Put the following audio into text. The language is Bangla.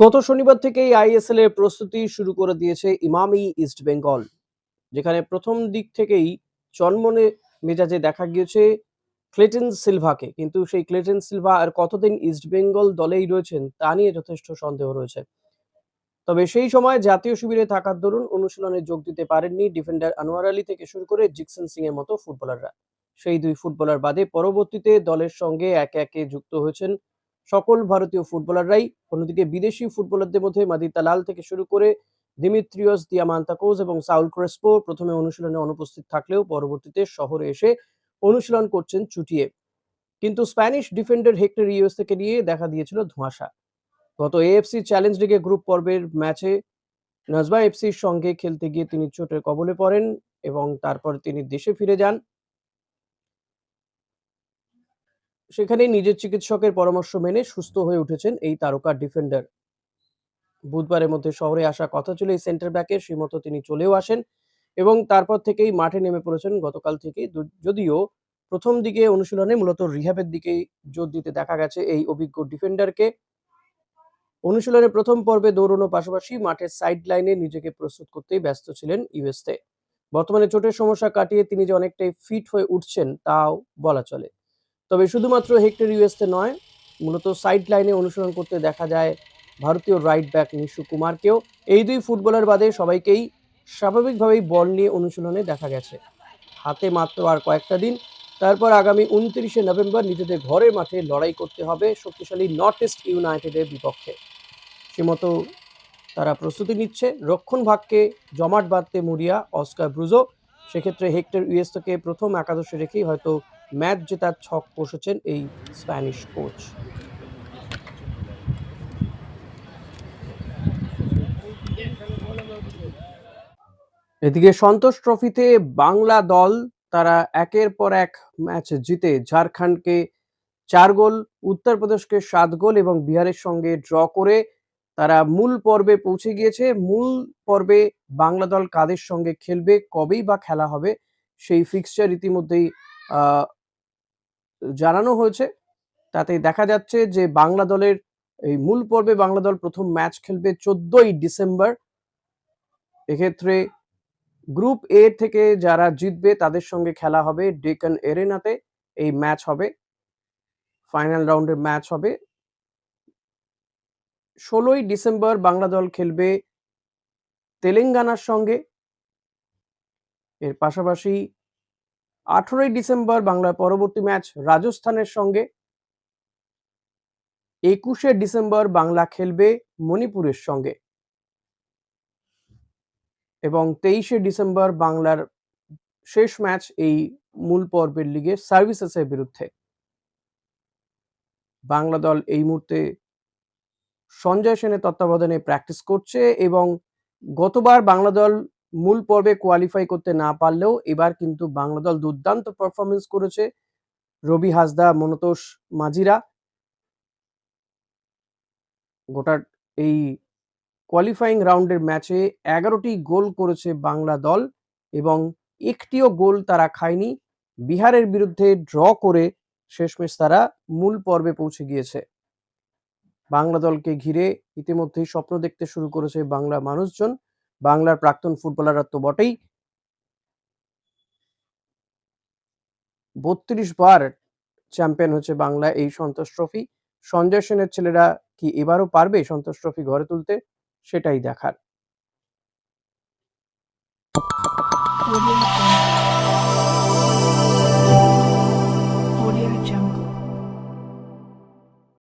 গত শনিবার থেকেই আইএসএল এর প্রস্তুতি শুরু করে দিয়েছে ইমামি ইস্ট বেঙ্গল, যেখানে প্রথম দিক থেকেই চনমনে মেজাজে দেখা গিয়েছে ক্লেটন সিলভাকে। কিন্তু সেই ক্লেটেন সিলভা আর কতদিন ইস্ট বেঙ্গল দলেই রয়েছেন তা নিয়ে যথেষ্ট সন্দেহ রয়েছে। তবে সেই সময় জাতীয় শিবিরে থাকার দরুন অনুশীলনে যোগ দিতে পারেননি ডিফেন্ডার আনোয়ার আলী থেকে শুরু করে জিকসন সিং এর মতো ফুটবলাররা। সেই দুই ফুটবলার বাদে পরবর্তীতে দলের সঙ্গে একে একে যুক্ত হয়েছেন সকল ভারতীয় ফুটবলাররাই, অন্যদিকে বিদেশি ফুটবলারদের মধ্যে মাদিতা লাল থেকে শুরু করে দিমিত্রিয়স দিয়ামান্তাকোজ এবং সাউল ক্রেসপো প্রথমে অনুশীলনে অনুপস্থিত থাকলেও পরবর্তীতে শহরে এসে অনুশীলন করছেন চুটিয়ে। কিন্তু স্প্যানিশ ডিফেন্ডার হেক্টর ইউএস থেকে নিয়ে দেখা দিয়েছিল ধোঁয়াশা। গত এএফসি চ্যালেঞ্জ লিগে গ্রুপ পর্বের ম্যাচে নাজবা এফসির সঙ্গে খেলতে গিয়ে তিনি চোটের কবলে পড়েন এবং তারপর তিনি দেশে ফিরে যান। সেখানে নিজের চিকিৎসকের পরামর্শ মেনে সুস্থ হয়ে উঠেছেন এই তারকা ডিফেন্ডার বুধবারের মধ্যে শহরে আসা কথা ছিল এই সেন্টার ব্যাকে সেই মতো তিনি চলেও আসেন এবং তারপর থেকেই মাঠে নেমে পড়েছেন। গতকাল থেকেই দু- যদিও প্রথম দিকে অনুশীলনে মূলত রিহ্যাবের দিকেই জোর দিতে দেখা গেছে এই অভিজ্ঞ ডিফেন্ডারকে অনুশীলনে প্রথম পর্বে দৌড়ানোর পাশাপাশি মাঠের সাইড লাইনে নিজেকে প্রস্তুত করতেই ব্যস্ত ছিলেন ইউএসতে বর্তমানে চোটের সমস্যা কাটিয়ে তিনি যে অনেকটাই ফিট হয়ে উঠছেন, তাও বলা চলে। তবে শুধুমাত্র হেক্টর ইউএসতে নয়, মূলত সাইড লাইনে অনুসরণ করতে দেখা যায় ভারতীয় রাইট ব্যাক নিশু কুমারকেও। এই দুই ফুটবলার বাদে সবাইকেই স্বাভাবিকভাবেই বল নিয়ে অনুশীলনে দেখা গেছে। হাতে মাত্র আর কয়েকটা দিন, তারপর আগামী উনত্রিশে নভেম্বর নিজেদের ঘরের মাঠে লড়াই করতে হবে শক্তিশালী নর্থ ইস্ট ইউনাইটেডের বিপক্ষে। সে মতো তারা প্রস্তুতি নিচ্ছে। রক্ষণ ভাগকে জমাট বাঁধতে মরিয়া অস্কার ব্রুজো। সেক্ষেত্রে হেক্টর ইউএসকে প্রথম একাদশে রেখেই হয়তো ম্যাচ জেতার ছক কষেছেন এই স্প্যানিশ কোচ। এদিকে সন্তোষ ট্রফিতে বাংলা দল তারা একের পর এক ম্যাচ জিতে ঝাড়খণ্ডকে চার গোল, উত্তরপ্রদেশকে সাত গোল এবং বিহারের সঙ্গে ড্র করে তারা মূল পর্বে পৌঁছে গিয়েছে। মূল পর্বে বাংলা দল কাদের সঙ্গে খেলবে, কবেই বা খেলা হবে সেই ফিক্সচার ইতিমধ্যেই জানানো হয়েছে। তাতে দেখা যাচ্ছে যে বাংলা দলের এই মূল পর্বে বাংলা দল প্রথম ম্যাচ খেলবে চোদ্দই ডিসেম্বর। এক্ষেত্রে গ্রুপ এ থেকে যারা জিতবে তাদের সঙ্গে খেলা হবে ডেকান এরেনাতে। এই ম্যাচ হবে। ফাইনাল রাউন্ডের ম্যাচ হবে। ষোলোই ডিসেম্বর বাংলা দল খেলবে তেলেঙ্গানার সঙ্গে। এর পাশাপাশি আঠেরোই ডিসেম্বর বাংলার পরবর্তী ম্যাচ রাজস্থানের সঙ্গে। একুশে ডিসেম্বর বাংলা খেলবে মণিপুরের সঙ্গে। এবং তেইশে ডিসেম্বর বাংলার শেষ ম্যাচ এই মূল পর্বের লিগে সার্ভিসেসের বিরুদ্ধে। বাংলা দল এই মুহূর্তে সঞ্জয় সেনের তত্ত্বাবধানে প্র্যাকটিস করছে এবং গতবার বাংলা দল মূল পর্বে কোয়ালিফাই করতে না পারলেও এবার কিন্তু বাংলা দল দুর্দান্ত পারফরমেন্স করেছে। রবি হাসদা, মনতোষ মাজিরা গোটা এই কোয়ালিফাইং রাউন্ডের ম্যাচে এগারোটি গোল করেছে বাংলা দল এবং একটিও গোল তারা খায়নি। বিহারের বিরুদ্ধে ড্র করে শেষমেশ তারা মূল পর্বে পৌঁছে গিয়েছে। বাংলা দলকে ঘিরে ইতিমধ্যেই স্বপ্ন দেখতে শুরু করেছে বাংলা মানুষজন। বাংলার প্রাক্তন ফুটবলাররা তো বটেই। বত্রিশ বার চ্যাম্পিয়ন হচ্ছে বাংলা এই সন্তোষ ট্রফি। সঞ্জয় সেনের ছেলেরা কি এবারও পারবে সন্তোষ ট্রফি ঘরে তুলতে? সেটাই দেখার।